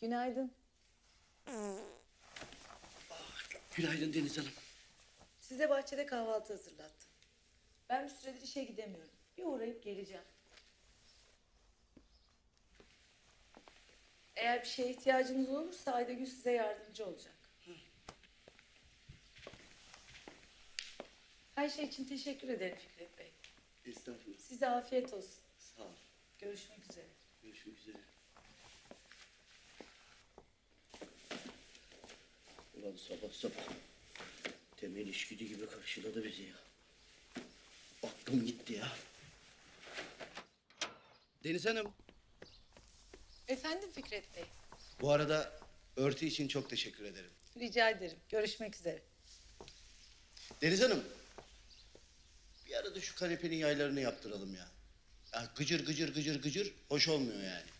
Günaydın. Günaydın Deniz Hanım. Size bahçede kahvaltı hazırlattım. Ben bir süredir işe gidemiyorum. Bir uğrayıp geleceğim. Eğer bir şeye ihtiyacınız olursa Aydagül size yardımcı olacak. Her şey için teşekkür ederim Fikret Bey. Estağfurullah. Size afiyet olsun. Sağ ol. Görüşmek üzere. Görüşmek üzere. Ulan sabah sabah temel işgüdü gibi karşıladı bizi ya. Aklım gitti ya. Deniz Hanım. Efendim Fikret Bey. Bu arada örtü için çok teşekkür ederim. Rica ederim. Görüşmek üzere. Deniz Hanım. Bir arada şu kanepenin yaylarını yaptıralım ya. ya gıcır gıcır gıcır gıcır hoş olmuyor yani.